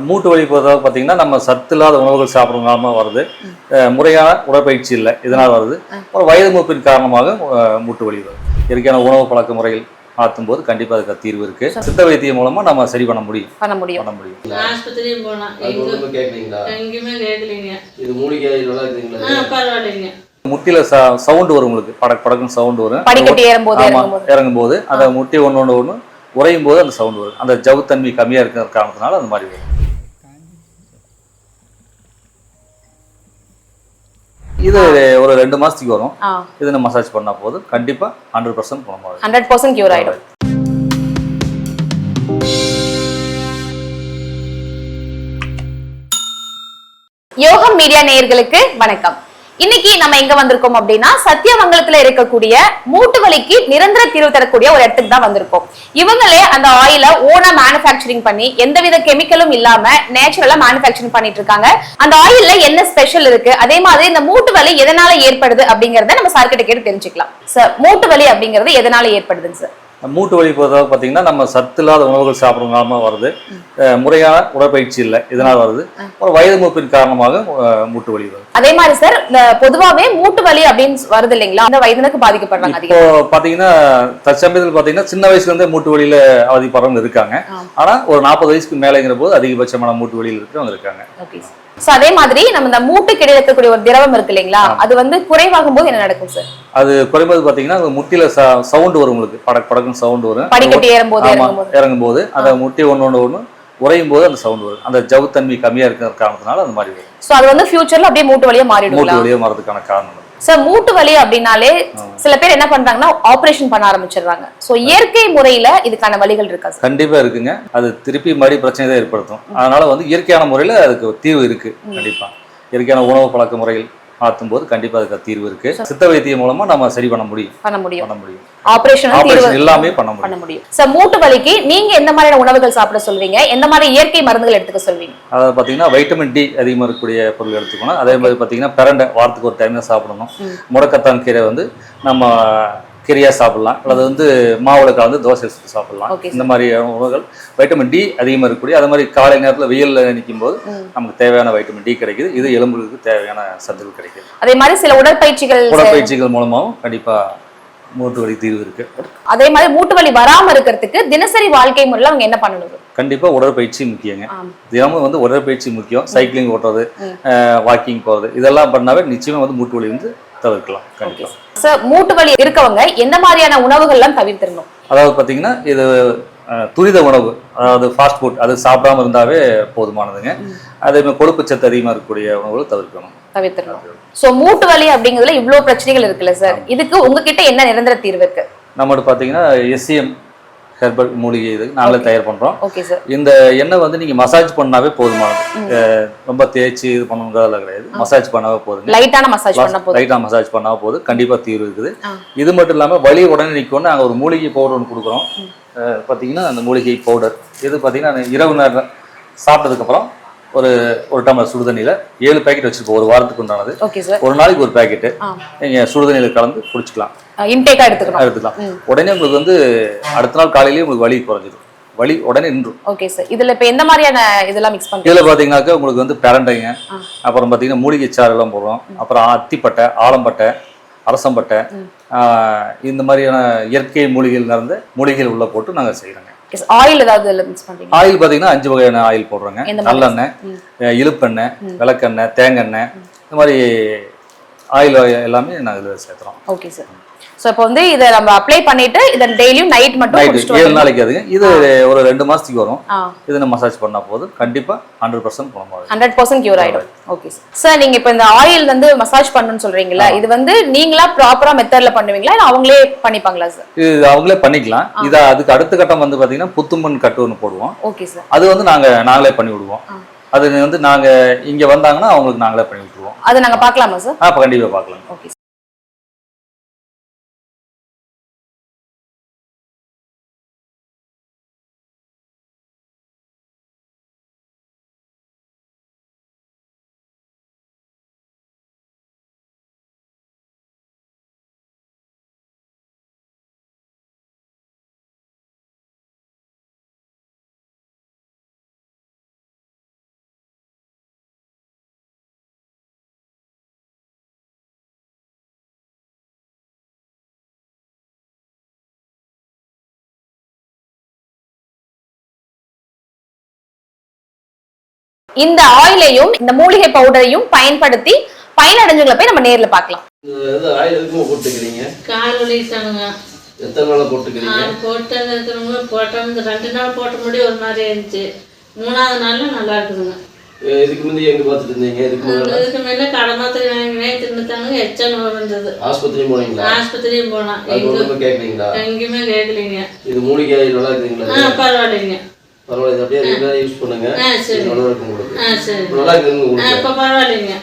மூட்டு வலி பொறுத்தவரை பார்த்தீங்கன்னா நம்ம சத்து இல்லாத உணவுகள் சாப்பிட்றதுனால வருது. முறையான உடற்பயிற்சி இல்லை. இதனால் வருது. அப்புறம் வயது மூப்பின் காரணமாக மூட்டு வலி வருது. இயற்கையான உணவு பழக்க முறைகள் மாற்றும் போது கண்டிப்பாக அதுக்கு தீர்வு இருக்கு. சித்த வைத்தியம் மூலமா நம்ம சரி பண்ண முடியும். பண்ண முடியும். பண்ண முடியும். ஆஸ்பத்திரியும் போனோம் எங்கேயுமே கேட்கலீங்க. இது மூலிகை நல்லா இருக்குங்களா பரவாயில்லைங்க. முட்டியில சவுண்டு வரும் உங்களுக்கு. படக் படக்குன்னு சவுண்டு வரும். படிக்கட்டு ஏறும்போது இறங்கும் போது அந்த முட்டி ஒன்று ஒன்று ஒன்று உறையும் போது அந்த சவுண்டு வரும். அந்த ஜவுத்தன்மை கம்மியா இருக்கிற காரணத்தினால அந்த மாதிரி வரும். இது ஒரு ரெண்டு மாசத்துக்கு வரும். இது நம்ம மசாஜ் பண்ணா போதும். கண்டிப்பா ஹண்ட்ரட் பர்சன்ட் குணமாகும் ஹண்ட்ரட் பர்சன்ட் கியூர் ஆயிடும். யோகம் மீடியா நேயர்களுக்கு வணக்கம். இன்னைக்கு நம்ம எங்க வந்திருக்கோம் அப்படின்னா சத்தியமங்கலத்துல இருக்கக்கூடிய மூட்டு வலிக்கு நிரந்தர தீர்வு தரக்கூடிய ஒரு இடத்துக்கு தான் வந்திருக்கோம். இவங்களே அந்த ஆயில ஓனா மேனுஃபேக்சரிங் பண்ணி எந்தவித கெமிக்கலும் இல்லாம நேச்சுரலா மேனுஃபேக்சரிங் பண்ணிட்டு இருக்காங்க. அந்த ஆயில்ல என்ன ஸ்பெஷல் இருக்கு? அதே மாதிரி இந்த மூட்டு வலி எதனால ஏற்படுது அப்படிங்கறத நம்ம சார்கிட்ட கேட்டு தெரிஞ்சுக்கலாம். சார் மூட்டு வலி அப்படிங்கிறது எதனால ஏற்படுதுங்க சார் மூட்டு வலி பொறுத்தவரை பார்த்தீங்கன்னா நம்ம சத்து இல்லாத உணவுகள் சாப்பிட்றதுனால வருது. முறையான உடற்பயிற்சி இல்லை. இதனால் வருது. அப்புறம் வயது மூப்பின் காரணமாக மூட்டு வலி வருது. அதே மாதிரி சார் பொதுவாவே மூட்டு வலி அப்படின்னு வருது இல்லைங்களா? அந்த வயதினருக்கு பாதிக்கப்படுறாங்க இப்போ அதிகம். பாத்தீங்கன்னா தற்சமயத்தில் பாத்தீங்கன்னா சின்ன வயசுல இருந்தே மூட்டு வலியில அவதிப்படுறவங்க இருக்காங்க. ஆ. ஆனா ஒரு நாற்பது வயசுக்கு மேலேங்கிற போது அதிகபட்சமான மூட்டு வலியில் இருக்கிறவங்க இருக்காங்க சோ அதே மாதிரி நம்ம இந்த மூட்டுக்கு இடையில இருக்கக்கூடிய ஒரு திரவம் இருக்கு இல்லைங்களா அது வந்து குறைவாகும் போது என்ன நடக்கும் சார் அது குறைம்போது பாத்தீங்கன்னா அந்த முட்டியில சவுண்ட் வரும் உங்களுக்கு. படக் படக்குன்னு சவுண்ட் வரும். படிக்கட்டு ஆமா இறங்கும்போது. இறங்கும் போது அந்த முட்டி ஒன்று ஒன்று ஒன்று உறையும் போது அந்த சவுண்ட் வரும். அந்த ஜவுத்தன்மை கம்மியா இருக்கிற காரணத்தினால அந்த மாதிரி வரும். சோ அது வந்து ஃபியூச்சர்ல அப்படியே மூட்டு வலியா மூட்டு மாறிடுங்களா வலியே மாறதுக்கான காரணம். சார் மூட்டு வலி அப்படின்னாலே சில பேர் என்ன பண்றாங்கன்னா ஆபரேஷன் பண்ண ஆரம்பிச்சிடுறாங்க. சோ இயற்கை முறையில இதுக்கான வழிகள் இருக்கா சார்? கண்டிப்பா இருக்குங்க. அது திருப்பி மறுபடி பிரச்சனை தான் ஏற்படுத்தும். அதனால வந்து இயற்கையான முறையில அதுக்கு தீர்வு இருக்கு. கண்டிப்பா. இயற்கையான உணவு பழக்க முறைகள் மாற்றும் போது கண்டிப்பா அதுக்கு தீர்வு இருக்கு. சித்த வைத்தியம் மூலமா நம்ம சரி பண்ண முடியும். பண்ண முடியும். பண்ண முடியும். ஆபரேஷன் ஆபரேஷன் எல்லாமே பண்ண முடியும். பண்ண முடியும். சார் மூட்டு வலிக்கு நீங்க எந்த மாதிரியான உணவுகள் சாப்பிட சொல்வீங்க? எந்த மாதிரி இயற்கை மருந்துகள் எடுத்துக்க சொல்வீங்க? அதாவது பார்த்தீங்கன்னா வைட்டமின் டி அதிகமாக இருக்கக்கூடிய பொருள் எடுத்துக்கணும். அதே மாதிரி பார்த்தீங்கன்னா பிரண்டை வாரத்துக்கு ஒரு டைம் தான் சாப்பிடணும். முடக்கத்தான் கீரை வந்து நம்ம கீரையாக சாப்பிடலாம். அல்லது வந்து மாவுல கலந்து தோசை சாப்பிடலாம். இந்த மாதிரி உணவுகள். வைட்டமின் டி அதிகமாக இருக்கக்கூடிய அதே மாதிரி காலை நேரத்தில் வெயிலில் நிற்கும் போது நமக்கு தேவையான வைட்டமின் டி கிடைக்குது. இது எலும்புகளுக்கு தேவையான சத்துக்கள் கிடைக்குது. அதே மாதிரி சில உடற்பயிற்சிகள் உடற்பயிற்சிகள் மூலமாகவும் கண்டிப்பாக மூட்டு வலி தீர்வு இருக்கு. அதே மாதிரி மூட்டு வலி வராம இருக்கிறதுக்கு தினசரி வாழ்க்கை முறையில அவங்க என்ன பண்ணணும் கண்டிப்பாக உடற்பயிற்சி முக்கியங்க. தினமும் வந்து உடற்பயிற்சி முக்கியம். சைக்கிளிங் ஓட்டுறது வாக்கிங் போகிறது இதெல்லாம் பண்ணாவே நிச்சயமாக வந்து மூட்டு வலி வந்து தவிர்க்கலாம் கண்டிப்பாக சார் மூட்டு வலி இருக்கவங்க எந்த மாதிரியான உணவுகள்லாம் தவிர்த்திடணும்? அதாவது பார்த்தீங்கன்னா இது துரித உணவு அதாவது ஃபாஸ்ட் ஃபுட் அது சாப்பிடாம இருந்தாவே போதுமானதுங்க. அதே மாதிரி கொழுப்பு சத்து அதிகமாக இருக்கக்கூடிய உணவுகளை தவிர்க்கணும். தவிர்த்திடணும். சோ மூட்டு வலி அப்படிங்கிறதுல இவ்வளவு பிரச்சனைகள் இருக்குல்ல சார் இதுக்கு உங்ககிட்ட என்ன நிரந்தர தீர்வு இருக்கு? நம்மகிட்ட பார்த்தீங்கன்னா எஸ்சிஎம் ஹெர்பல் மூலிகை இது நாங்களே தயார் பண்ணுறோம் ஓகே சார் இந்த எண்ணெய் வந்து நீங்கள் மசாஜ் பண்ணாவே போதுமானது. ரொம்ப தேய்ச்சி இது பண்ணணுங்கிறதுல கிடையாது. மசாஜ் பண்ணாவே போதுங்க. லைட்டான மசாஜ் போதும். லைட்டாக மசாஜ் பண்ணா போதும். கண்டிப்பாக தீர்வு இருக்குது. இது மட்டும் இல்லாமல் வலி உடனே நிற்கணும்னு நாங்கள் ஒரு மூலிகை பவுடர் ஒன்று கொடுக்குறோம். பார்த்தீங்கன்னா அந்த மூலிகை பவுடர். இது பார்த்தீங்கன்னா இரவு நேரம் சாப்பிட்டதுக்கப்புறம் ஒரு ஒரு டம்ளர் சுடுதண்ணியில் ஏழு பேக்கெட் வச்சுருப்போம். ஒரு வாரத்துக்கு உண்டானது. ஒரு நாளைக்கு ஒரு பேக்கெட்டு. நீங்கள் சுடுதண்ணியில் கலந்து குடிச்சிக்கலாம். இன்டேக்கா எடுத்துக்கணும். எடுத்துக்கலாம். உடனே உங்களுக்கு வந்து அடுத்த நாள் காலையிலேயே உங்களுக்கு வலி குறைஞ்சிடும் வலி உடனே நின்றும் ஓகே சார் இதுல இப்ப எந்த மாதிரியான இதெல்லாம் மிக்ஸ் பண்றீங்க? இதில் பார்த்தீங்கன்னாக்கா உங்களுக்கு வந்து பிரண்டைங்க அப்புறம் பார்த்தீங்கன்னா மூலிகை சாறு எல்லாம் போடுறோம் அப்புறம் அத்திப்பட்டை ஆலம்பட்டை அரசம்பட்டை இந்த மாதிரியான இயற்கை மூலிகைகள் நிறைந்த மூலிகைகள் உள்ள போட்டு நாங்கள் செய்கிறோங்க ஆயில் ஏதாவது மிக்ஸ் ஆயில் பார்த்தீங்கன்னா அஞ்சு வகையான ஆயில் போடுறோங்க? நல்லெண்ணெய் இழுப்பெண்ணெய் விளக்கெண்ணெய் தேங்காய் இந்த மாதிரி ஆயில் எல்லாமே நாங்கள் இதில் சேர்த்துறோம். ஓகே சார் சோ இப்போ வந்து இதை நம்ம அப்ளை பண்ணிட்டு இதை டெய்லியும் நைட் மட்டும் குடிச்சிட்டு ஏழு. நாளைக்கு அதுங்க இது ஒரு ரெண்டு மாதத்துக்கு வரும். இது நம்ம மசாஜ் பண்ணால் போதும். கண்டிப்பாக ஹண்ட்ரட் பர்சன்ட் குணமாகும் ஹண்ட்ரட் பர்சன்ட் கியூர் ஆயிடும். ஓகே சார் சார் நீங்க இப்போ இந்த ஆயில் வந்து மசாஜ் பண்ணணும்னு சொல்றீங்களா இது வந்து நீங்களா ப்ராப்பரா மெத்தட்ல பண்ணுவீங்களா? இல்ல அவங்களே பண்ணிப்பாங்களா சார் இது அவங்களே பண்ணிக்கலாம். இதை அதுக்கு அடுத்த கட்டம் வந்து பார்த்தீங்கன்னா புத்துமண் கட்டு ஒன்று போடுவோம். ஓகே சார் அது வந்து நாங்கள் நாங்களே பண்ணி விடுவோம். அது வந்து நாங்கள் இங்கே வந்தாங்கன்னா அவங்களுக்கு நாங்களே பண்ணி விட்டுருவோம். அது நாங்க பார்க்கலாமா சார் அப்போ கண்டிப்பாக பார்க்கலாம். ஓகே இந்த ஆயிலையும் இந்த மூலிகை பவுடரையும் பயன்படுத்தி பயனடைஞ்சவங்களை போய் நம்ம நேர்ல பார்க்கலாம். போட்டது ரெண்டு நாள் போட்ட முடியும் ஒரு மாதிரி இருந்துச்சு. மூணாவது நாள்ல நல்லா இருக்குதுங்க. இதுக்கு முந்தைய எங்க பார்த்துட்டு இருந்தீங்க? இதுக்கு முன்னாடி இதுக்கு மேல கடை மாத்திரை வாங்கினேன் தின்னுத்தானுங்க எச்சல் வந்தது ஆஸ்பத்திரி போனீங்களா? ஆஸ்பத்திரியும் போனோம். அது எங்க ஒண்ணுமே கேட்கலீங்களா? எங்கேயுமே கேட்கலீங்க. இது மூலிகை நல்லா இருக்குதுங்களா? பரவாயில்லைங்க. பரவாயில்ல இது அப்படியே ரெகுலரா யூஸ் பண்ணுங்க. சரி. நல்லா இருக்கும் உங்களுக்கு. சரி. நல்லா இருக்குதுங்க ஆ உங்களுக்கு. இப்போ பரவாயில்லைங்க.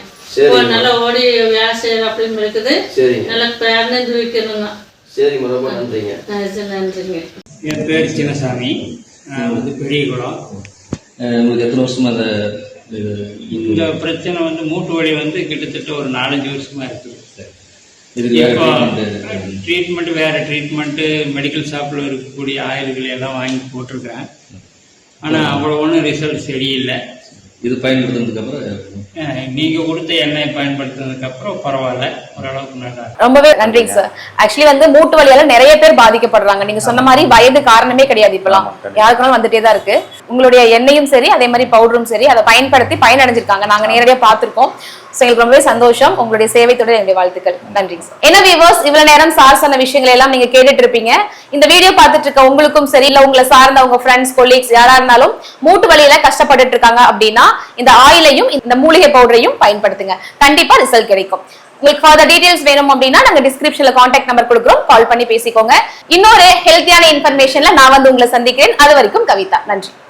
இப்போ நல்லா ஓடி வேலை செய்யற அப்படின்னு இருக்குது. சரிங்க. நல்லா பேரந்து வைக்கணுங்க. சரிங்க ரொம்ப நன்றிங்க. சரி நன்றிங்க. என் பேர் சின்னசாமி. நான் வந்து பெரியகுளம். உங்களுக்கு எத்தனை வருஷமா அந்த இந்த பிரச்சனை வந்து மூட்டு வலி வந்து கிட்டத்தட்ட ஒரு நாலஞ்சு வருஷமா இருக்குது. ட்ரீட்மெண்ட் வேற ட்ரீட்மெண்ட்டு மெடிக்கல் ஷாப்பில் இருக்கக்கூடிய ஆயுள்களை எல்லாம் வாங்கி போட்டிருக்கிறேன். ஆனால் அவ்வளோ ஒன்றும் ரிசல்ட் சரியில்லை. இது பயன்படுத்தினதுக்கு அப்புறம் அஹ் நீங்க கொடுத்த எண்ணெய் பயன்படுத்தினதுக்கு அப்புறம் பரவாயில்ல. ஓரளவுக்கு நல்லா. ரொம்பவே நன்றிங்க சார் ஆக்சுவலி வந்து மூட்டு வலியால நிறைய பேர் பாதிக்கப்படுறாங்க. நீங்க சொன்ன மாதிரி வயது காரணமே கிடையாது இப்பெல்லாம். யாருக்குனாலும் வந்துட்டே தான் இருக்கு. உங்களுடைய எண்ணெயும் சரி அதே மாதிரி பவுடரும் சரி அதை பயன்படுத்தி பயனடைஞ்சிருக்காங்க. நாங்க நேரடியா பார்த்திருக்கோம். எங்களுக்கு ரொம்பவே சந்தோஷம். உங்களுடைய சேவை தொடர் என்னுடைய வாழ்த்துக்கள். நன்றி சார். என்ன வியூவர்ஸ் இவ்வளவு நேரம் சார் சொன்ன விஷயங்களை எல்லாம் நீங்க கேட்டுட்டு இருப்பீங்க இந்த வீடியோ பார்த்துட்டு இருக்க உங்களுக்கும் சரி இல்ல உங்களை சார்ந்த உங்க ஃப்ரெண்ட்ஸ் கொலீக்ஸ் யாரா இருந்தாலும் மூட்டு வழியில கஷ்டப்பட்டுட்டு இருக்காங்க அப்படின்னா இந்த ஆயிலையும் இந்த மூலிகை பவுடரையும் பயன்படுத்துங்க. கண்டிப்பா ரிசல்ட் கிடைக்கும். உங்களுக்கு ஃபர்தர் டீடைல்ஸ் வேணும் அப்படின்னா நாங்க டிஸ்கிரிப்ஷன்ல காண்டாக்ட் நம்பர் கொடுக்குறோம். கால் பண்ணி பேசிக்கோங்க. இன்னொரு ஹெல்த்தியான இன்ஃபர்மேஷன்ல நான் வந்து உங்களை சந்திக்கிறேன். அது வரைக்கும் கவிதா. நன்றி.